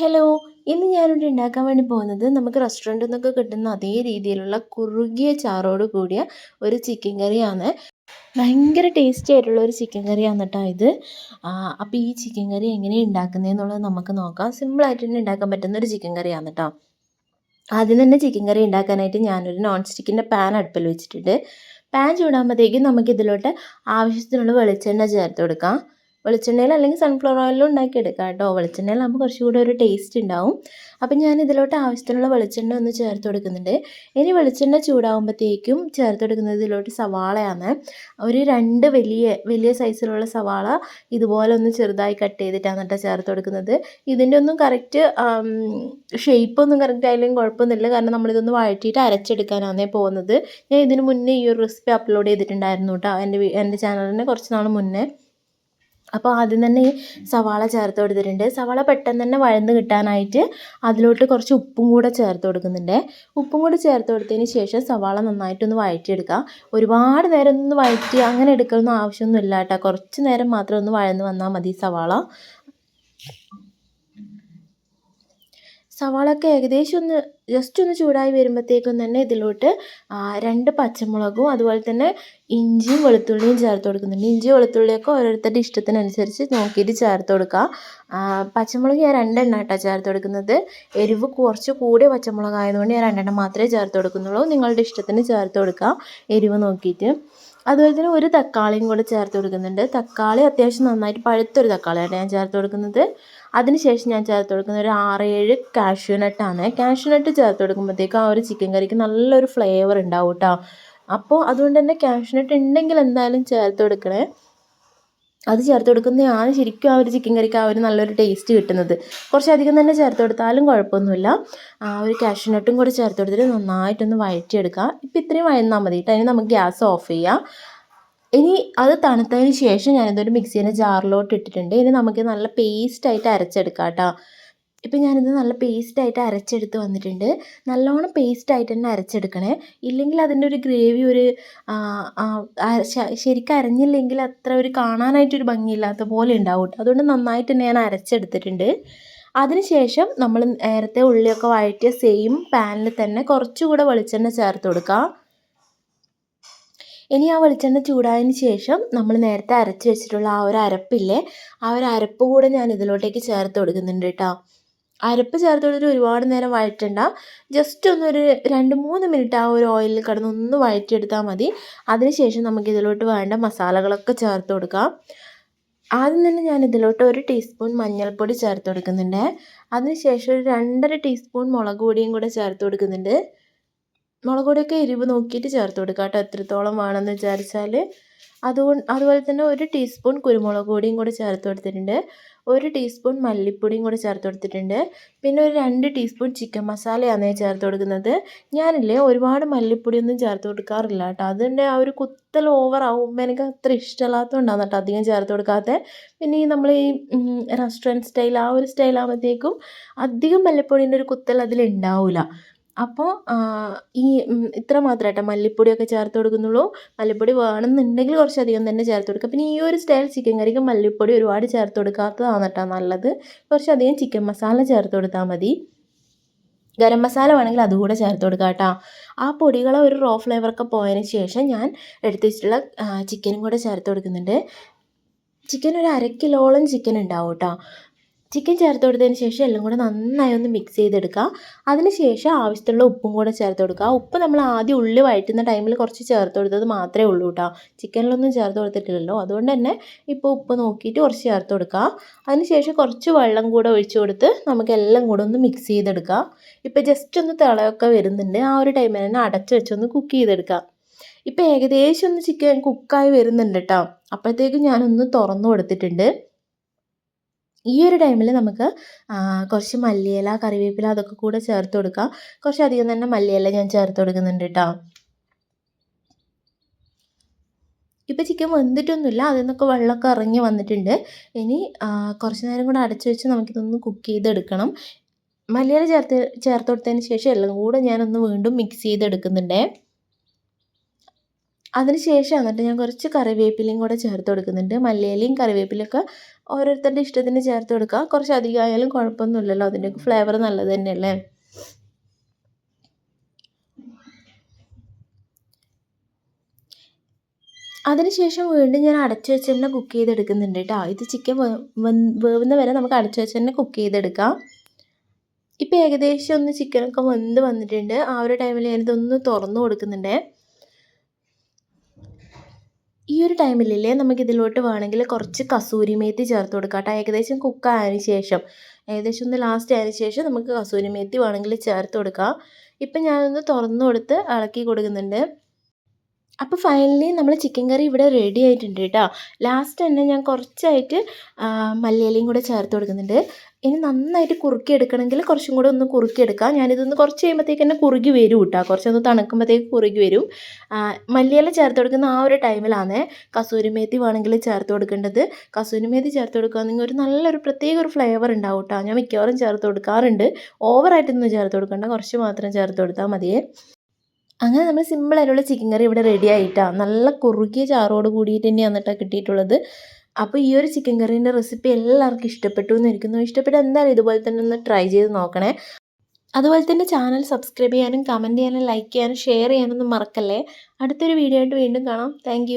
Hello ഇന്ന് ഞാനിവിടെ ഉണ്ടാക്കാൻ വേണ്ടി പോകുന്നത് നമുക്ക് റെസ്റ്റോറന്റിൽ നിന്നൊക്കെ കിട്ടുന്ന അതേ രീതിയിലുള്ള കുറുകിയ ചാറോട് കൂടിയ ഒരു ചിക്കൻ കറിയാണ്. ഭയങ്കര ടേസ്റ്റി ആയിട്ടുള്ള ഒരു ചിക്കൻ കറിയാണ് കേട്ടോ ഇത്. അപ്പോൾ ഈ ചിക്കൻ കറി എങ്ങനെയാണ് ഉണ്ടാക്കുന്നതെന്നുള്ളത് നമുക്ക് നോക്കാം. സിമ്പിളായിട്ട് തന്നെ ഉണ്ടാക്കാൻ പറ്റുന്ന ഒരു ചിക്കൻ കറിയാണ് കേട്ടോ ആദ്യം തന്നെ ചിക്കൻ കറി ഉണ്ടാക്കാനായിട്ട് ഞാനൊരു നോൺ സ്റ്റിക്കിന്റെ പാൻ അടുപ്പിൽ വെച്ചിട്ടുണ്ട്. പാൻ ചൂടാകുമ്പോഴത്തേക്കും നമുക്കിതിലോട്ട് ആവശ്യത്തിനുള്ള വെളിച്ചെണ്ണ ചേർത്ത് കൊടുക്കാം. വെളിച്ചെണ്ണയിൽ അല്ലെങ്കിൽ സൺഫ്ലവർ ഓയിലും ഉണ്ടാക്കി എടുക്കാം കേട്ടോ. വെളിച്ചെണ്ണയിലാകുമ്പോൾ കുറച്ചുകൂടി ഒരു ടേസ്റ്റ് ഉണ്ടാവും. അപ്പം ഞാൻ ഇതിലോട്ട് ആവശ്യത്തിനുള്ള വെളിച്ചെണ്ണ ഒന്ന് ചേർത്ത് കൊടുക്കുന്നുണ്ട്. ഇനി വെളിച്ചെണ്ണ ചൂടാകുമ്പോഴത്തേക്കും ചേർത്ത് കൊടുക്കുന്നത് ഇതിലോട്ട് സവാളയാണ്. ഒരു രണ്ട് വലിയ വലിയ സൈസിലുള്ള സവാള ഇതുപോലെ ഒന്ന് ചെറുതായി കട്ട് ചെയ്തിട്ടാണ് കേട്ടോ ചേർത്ത് കൊടുക്കുന്നത്. ഇതിന്റെ ഒന്നും കറക്റ്റ് ഷേപ്പൊന്നും കറക്റ്റ് ആയാലും കുഴപ്പമൊന്നുമില്ല. കാരണം നമ്മളിതൊന്ന് വഴറ്റിയിട്ട് അരച്ചെടുക്കാനാണേ പോകുന്നത്. ഞാൻ ഇതിന് മുന്നേ ഈ ഒരു റെസിപ്പി അപ്ലോഡ് ചെയ്തിട്ടുണ്ടായിരുന്നു കേട്ടോ. എന്റെ എന്റെ ചാനലിന് കുറച്ച് നാൾ മുന്നേ. അപ്പോൾ ആദ്യം തന്നെ ഈ സവാള ചേർത്ത് കൊടുത്തിട്ടുണ്ട്. സവാള പെട്ടെന്ന് തന്നെ വഴന്ന് കിട്ടാനായിട്ട് അതിലോട്ട് കുറച്ച് ഉപ്പും കൂടെ ചേർത്ത് കൊടുക്കുന്നുണ്ട്. ഉപ്പും കൂടെ ചേർത്ത് കൊടുത്തതിന് ശേഷം സവാള നന്നായിട്ടൊന്ന് വഴറ്റിയെടുക്കുക. ഒരുപാട് നേരം ഒന്ന് വഴറ്റി അങ്ങനെ എടുക്കണമെന്ന് ആവശ്യമൊന്നുമില്ല കേട്ടോ. കുറച്ച് നേരം മാത്രം ഒന്ന് വഴന്ന് വന്നാൽ മതി സവാള. സവാളയൊക്കെ ഏകദേശം ഒന്ന് ജസ്റ്റ് ഒന്ന് ചൂടായി വരുമ്പോഴത്തേക്കും തന്നെ ഇതിലോട്ട് രണ്ട് പച്ചമുളകും അതുപോലെ തന്നെ ഇഞ്ചിയും വെളുത്തുള്ളിയും ചേർത്ത് കൊടുക്കുന്നുണ്ട്. ഇഞ്ചി വെളുത്തുള്ളിയൊക്കെ ഓരോരുത്തരുടെ ഇഷ്ടത്തിനനുസരിച്ച് നോക്കിയിട്ട് ചേർത്ത് കൊടുക്കുക പച്ചമുളക് ഞാൻ രണ്ടെണ്ണം കേട്ടോ ചേർത്ത് കൊടുക്കുന്നത്. എരിവ് കുറച്ച് കൂടിയ പച്ചമുളക് ആയതുകൊണ്ട് ഞാൻ രണ്ടെണ്ണം മാത്രമേ ചേർത്ത് കൊടുക്കുന്നുള്ളൂ. നിങ്ങളുടെ ഇഷ്ടത്തിന് ചേർത്ത് കൊടുക്കുക എരിവ് നോക്കിയിട്ട്. അതുപോലെ തന്നെ ഒരു തക്കാളിയും കൂടെ ചേർത്ത് കൊടുക്കുന്നുണ്ട്. തക്കാളി അത്യാവശ്യം നന്നായിട്ട് പഴുത്തൊരു തക്കാളിയാണ് ഞാൻ ചേർത്ത് കൊടുക്കുന്നത്. അതിനുശേഷം ഞാൻ ചേർത്ത് കൊടുക്കുന്ന ഒരു ആറ് ഏഴ് കാഷ്യൂ നട്ടാണ് കാഷ്യൂ നട്ട് ചേർത്ത് കൊടുക്കുമ്പോഴത്തേക്കും ആ ഒരു ചിക്കൻ കറിക്ക് നല്ലൊരു ഫ്ലേവർ ഉണ്ടാവും കേട്ടോ അപ്പോൾ അതുകൊണ്ട് തന്നെ കാഷ്യൂ നട്ട് ഉണ്ടെങ്കിൽ എന്തായാലും ചേർത്ത് കൊടുക്കണേ. അത് ചേർത്ത് കൊടുക്കുന്നതാണ് ശരിക്കും ആ ഒരു ചിക്കൻ കറിക്ക് ആ ഒരു നല്ലൊരു ടേസ്റ്റ് കിട്ടുന്നത്. കുറച്ചധികം തന്നെ ചേർത്ത് കൊടുത്താലും കുഴപ്പമൊന്നുമില്ല. ആ ഒരു കാഷ്യൂനട്ടും കൂടി ചേർത്ത് കൊടുത്തിട്ട് നന്നായിട്ടൊന്ന് വഴറ്റിയെടുക്കുക ഇപ്പം ഇത്രയും വഴന്നാൽ മതി ഇനി നമുക്ക് ഗ്യാസ് ഓഫ് ചെയ്യാം. ഇനി അത് തണുത്തതിന് ശേഷം ഞാനിതൊരു മിക്സീന്റെ ജാറിലോട്ട് ഇട്ടിട്ടുണ്ട്. ഇനി നമുക്ക് നല്ല പേസ്റ്റായിട്ട് അരച്ചെടുക്കാം കേട്ടോ. ഇപ്പം ഞാനിത് നല്ല പേസ്റ്റായിട്ട് അരച്ചെടുത്ത് വന്നിട്ടുണ്ട്. നല്ലോണം പേസ്റ്റായിട്ട് തന്നെ അരച്ചെടുക്കണേ. ഇല്ലെങ്കിൽ അതിന്റെ ഒരു ഗ്രേവി ഒരു ശരിക്കും അരഞ്ഞില്ലെങ്കിൽ അത്ര ഒരു കാണാനായിട്ടൊരു ഭംഗിയില്ലാത്ത പോലെ ഉണ്ടാവും അതുകൊണ്ട് നന്നായിട്ട് തന്നെ ഞാൻ അരച്ചെടുത്തിട്ടുണ്ട്. അതിനുശേഷം നമ്മൾ നേരത്തെ ഉള്ളിയൊക്കെ വഴറ്റിയ സെയിം പാനിൽ തന്നെ കുറച്ചുകൂടെ വെളിച്ചെണ്ണ ചേർത്ത് കൊടുക്കാം. ഇനി ആ വെളിച്ചെണ്ണ ചൂടായതിന് ശേഷം നമ്മൾ നേരത്തെ അരച്ച് വെച്ചിട്ടുള്ള ആ ഒരു അരപ്പില്ലേ ആ ഒരു അരപ്പ് കൂടെ ഞാൻ ഇതിലോട്ടേക്ക് ചേർത്ത് കൊടുക്കുന്നുണ്ട് കേട്ടോ. അരപ്പ് ചേർത്ത് ഒരുപാട് നേരം വഴറ്റണ്ട. ജസ്റ്റ് ഒന്നൊരു രണ്ട് മൂന്ന് മിനിറ്റ് ആ ഒരു ഓയിലിൽ കിടന്ന് ഒന്ന് വഴറ്റിയെടുത്താൽ മതി. അതിനുശേഷം നമുക്ക് ഇതിലോട്ട് വേണ്ട മസാലകളൊക്കെ ചേർത്ത് കൊടുക്കാം. ആദ്യം തന്നെ ഞാൻ ഇതിലോട്ട് ഒരു ടീസ്പൂൺ മഞ്ഞൾപ്പൊടി ചേർത്ത് കൊടുക്കുന്നുണ്ട്. അതിനുശേഷം ഒരു രണ്ടര ടീസ്പൂൺ മുളക് പൊടിയും കൂടെ ചേർത്ത് കൊടുക്കുന്നുണ്ട്. മുളക് പൊടിയൊക്കെ എരിവ് നോക്കിയിട്ട് ചേർത്ത് കൊടുക്കുക കേട്ടോ എത്രത്തോളം വേണമെന്ന് വിചാരിച്ചാൽ അതുകൊണ്ട് അതുപോലെ തന്നെ ഒരു ടീസ്പൂൺ കുരുമുളക് പൊടിയും കൂടി ചേർത്ത് കൊടുത്തിട്ടുണ്ട്. ഒരു ടീസ്പൂൺ മല്ലിപ്പൊടിയും കൂടി ചേർത്ത് കൊടുത്തിട്ടുണ്ട്. പിന്നെ ഒരു രണ്ട് ടീസ്പൂൺ ചിക്കൻ മസാലയാണ് ചേർത്ത് കൊടുക്കുന്നത്. ഞാനില്ലേ ഒരുപാട് മല്ലിപ്പൊടിയൊന്നും ചേർത്ത് കൊടുക്കാറില്ല കേട്ടോ. അതിന്റെ ആ ഒരു കുത്തൽ ആവുമ്പോൾ എനിക്ക് അത്ര ഇഷ്ടമല്ലാത്തതുകൊണ്ടാണ് കേട്ടോ അധികം ചേർത്ത് കൊടുക്കാത്തത് പിന്നെ ഈ നമ്മൾ ഈ റെസ്റ്റോറന്റ് സ്റ്റൈൽ ആ ഒരു സ്റ്റൈലാകുമ്പോഴത്തേക്കും അധികം മല്ലിപ്പൊടീന്റെ ഒരു കുത്തൽ അതിലുണ്ടാവില്ല അപ്പോൾ ഈ ഇത്ര മാത്രം കേട്ടോ മല്ലിപ്പൊടിയൊക്കെ ചേർത്ത് കൊടുക്കുന്നുള്ളൂ. മല്ലിപ്പൊടി വേണമെന്നുണ്ടെങ്കിൽ കുറച്ചധികം തന്നെ ചേർത്ത് കൊടുക്കുക പിന്നെ ഈ ഒരു സ്റ്റൈൽ ചിക്കൻ കറിക്ക് മല്ലിപ്പൊടി ഒരുപാട് ചേർത്ത് കൊടുക്കാത്തതാണ് കേട്ടോ നല്ലത്. കുറച്ചധികം ചിക്കൻ മസാല ചേർത്ത് കൊടുത്താൽ മതി. ഗരം മസാല വേണമെങ്കിൽ അതുകൂടെ ചേർത്ത് കൊടുക്കുക കേട്ടോ. ആ പൊടികളെ ഒരു റോ ഫ്ലേവറൊക്കെ പോയതിന് ശേഷം ഞാൻ എടുത്തു വെച്ചിട്ടുള്ള ചിക്കനും കൂടെ ചേർത്ത് കൊടുക്കുന്നുണ്ട്. ചിക്കൻ ഒരു അര കിലോളം ചിക്കൻ ഉണ്ടാവും കേട്ടോ. ചിക്കൻ ചേർത്ത് കൊടുത്തതിന് ശേഷം എല്ലാം കൂടെ നന്നായി ഒന്ന് മിക്സ് ചെയ്തെടുക്കുക അതിന് ശേഷം ആവശ്യത്തിനുള്ള ഉപ്പും കൂടെ ചേർത്ത് കൊടുക്കുക ഉപ്പ് നമ്മൾ ആദ്യം ഉള്ളി വഴറ്റുന്ന ടൈമിൽ കുറച്ച് ചേർത്ത് കൊടുത്തത് മാത്രമേ ഉള്ളൂ കേട്ടോ ചിക്കനിലൊന്നും ചേർത്ത് കൊടുത്തിട്ടില്ലല്ലോ. അതുകൊണ്ട് തന്നെ ഇപ്പോൾ ഉപ്പ് നോക്കിയിട്ട് കുറച്ച് ചേർത്ത് കൊടുക്കുക അതിന് ശേഷം കുറച്ച് വെള്ളം കൂടെ ഒഴിച്ചു കൊടുത്ത് നമുക്ക് എല്ലാം കൂടെ ഒന്ന് മിക്സ് ചെയ്തെടുക്കുക ഇപ്പോൾ ജസ്റ്റ് ഒന്ന് തിളയൊക്കെ വരുന്നുണ്ട്. ആ ഒരു ടൈമിൽ തന്നെ അടച്ച് വെച്ചൊന്ന് കുക്ക് ചെയ്തെടുക്കുക ഇപ്പോൾ ഏകദേശം ഒന്ന് ചിക്കൻ കുക്കായി വരുന്നുണ്ട് കേട്ടോ അപ്പോഴത്തേക്കും ഞാനൊന്ന് തുറന്നു കൊടുത്തിട്ടുണ്ട്. ഈ ഒരു ടൈമിൽ നമുക്ക് കുറച്ച് മല്ലിയില കറിവേപ്പില അതൊക്കെ കൂടെ ചേർത്ത് കൊടുക്കാം. കുറച്ച് അധികം തന്നെ മല്ലിയില ഞാൻ ചേർത്ത് കൊടുക്കുന്നുണ്ട് കേട്ടോ ഇപ്പോൾ ചിക്കൻ വെന്തിട്ടൊന്നുമില്ല അതിൽ നിന്നൊക്കെ വെള്ളമൊക്കെ ഇറങ്ങി വന്നിട്ടുണ്ട്. ഇനി കുറച്ച് നേരം കൂടെ അടച്ചു വെച്ച് നമുക്കിതൊന്ന് കുക്ക് ചെയ്തെടുക്കണം. മല്ലിയില ചേർത്ത് ചേർത്ത് കൊടുത്തതിന് ശേഷം എല്ലാം കൂടെ ഞാനൊന്ന് വീണ്ടും മിക്സ് ചെയ്തെടുക്കുന്നുണ്ടേ. അതിന് ശേഷം എന്നിട്ട് ഞാൻ കുറച്ച് കറിവേപ്പിലയും കൂടെ ചേർത്ത് കൊടുക്കുന്നുണ്ട്. മല്ലിയിലയും കറിവേപ്പിലയൊക്കെ ഓരോരുത്തരുടെ ഇഷ്ടത്തിന് ചേർത്ത് കൊടുക്കുക. കുറച്ച് അധികം ആയാലും കുഴപ്പമൊന്നുമില്ലല്ലോ. അതിന്റെ ഫ്ലേവർ നല്ലത് തന്നെയല്ലേ? അതിനുശേഷം വീണ്ടും ഞാൻ അടച്ചു വെച്ച് തന്നെ കുക്ക് ചെയ്തെടുക്കുന്നുണ്ട് കേട്ടോ. ഇത് ചിക്കൻ വേവുന്ന വരെ നമുക്ക് അടച്ചു വെച്ച് തന്നെ കുക്ക് ചെയ്തെടുക്കാം. ഇപ്പോൾ ഏകദേശം ഒന്ന് ചിക്കനൊക്കെ വെന്ത് വന്നിട്ടുണ്ട്. ആ ഒരു ടൈമിൽ ഞാനിതൊന്ന് തുറന്നു കൊടുക്കുന്നുണ്ട്. ഈ ഒരു ടൈമിലില്ലേ നമുക്ക് ഇതിലോട്ട് വേണമെങ്കിൽ കുറച്ച് കസൂരി മേത്തി ചേർത്ത് കൊടുക്കാം കേട്ടോ ഏകദേശം കുക്കായതിനു ശേഷം ഏകദേശം ഒന്ന് ലാസ്റ്റ് ആയതിനു ശേഷം നമുക്ക് കസൂരി മേത്തി വേണമെങ്കിൽ ചേർത്ത് കൊടുക്കാം. ഇപ്പം ഞാനൊന്ന് തുറന്നു കൊടുത്ത് ഇളക്കി കൊടുക്കുന്നുണ്ട്. അപ്പോൾ ഫൈനലി നമ്മൾ ചിക്കൻ കറി ഇവിടെ റെഡി ആയിട്ടുണ്ട് കേട്ടോ ലാസ്റ്റ് തന്നെ ഞാൻ കുറച്ചായിട്ട് മല്ലിയിലയും കൂടെ ചേർത്ത് കൊടുക്കുന്നുണ്ട്. ഇനി നന്നായിട്ട് കുറുക്കി എടുക്കണമെങ്കിൽ കുറച്ചും കൂടെ ഒന്ന് കുറുക്കി എടുക്കാം ഞാനിതൊന്ന് കുറച്ച് കഴിയുമ്പോഴത്തേക്ക് തന്നെ കുറുകി വരും കേട്ടോ കുറച്ചൊന്ന് തണുക്കുമ്പോഴത്തേക്ക് കുറുകി വരും. മല്ലിയില ചേർത്ത് കൊടുക്കുന്ന ആ ഒരു ടൈമിലാണ് കസൂരി മേത്തി വേണമെങ്കിൽ ചേർത്ത് കൊടുക്കേണ്ടത്. കസൂരി മേത്തി ചേർത്ത് കൊടുക്കുകയാണെങ്കിൽ ഒരു നല്ലൊരു പ്രത്യേക ഒരു ഫ്ലേവർ ഉണ്ടാവും കേട്ടോ ഞാൻ മിക്കവാറും ചേർത്ത് കൊടുക്കാറുണ്ട്. ഓവറായിട്ടൊന്നും ചേർത്ത് കൊടുക്കണ്ട. കുറച്ച് മാത്രം ചേർത്ത് കൊടുത്താൽ മതിയേ. അങ്ങനെ നമ്മൾ സിമ്പിളായിട്ടുള്ള ചിക്കൻ കറി ഇവിടെ റെഡി ആയിട്ടാണ് നല്ല കുറുകിയ ചാറോട് കൂടിയിട്ട് തന്നെ കേട്ടോ കിട്ടിയിട്ടുള്ളത്. അപ്പോൾ ഈ ഒരു ചിക്കൻ കറീന്റെ റെസിപ്പി എല്ലാവർക്കും ഇഷ്ടപ്പെട്ടു എന്നിരിക്കുന്നു. ഇഷ്ടപ്പെട്ട എന്തായാലും ഇതുപോലെ തന്നെ ഒന്ന് ട്രൈ ചെയ്ത് നോക്കണേ. അതുപോലെ തന്നെ ചാനൽ സബ്സ്ക്രൈബ് ചെയ്യാനും കമന്റ് ചെയ്യാനും ലൈക്ക് ചെയ്യാനും ഷെയർ ചെയ്യാനൊന്നും മറക്കല്ലേ. അടുത്തൊരു വീഡിയോ ആയിട്ട് വീണ്ടും കാണാം. താങ്ക്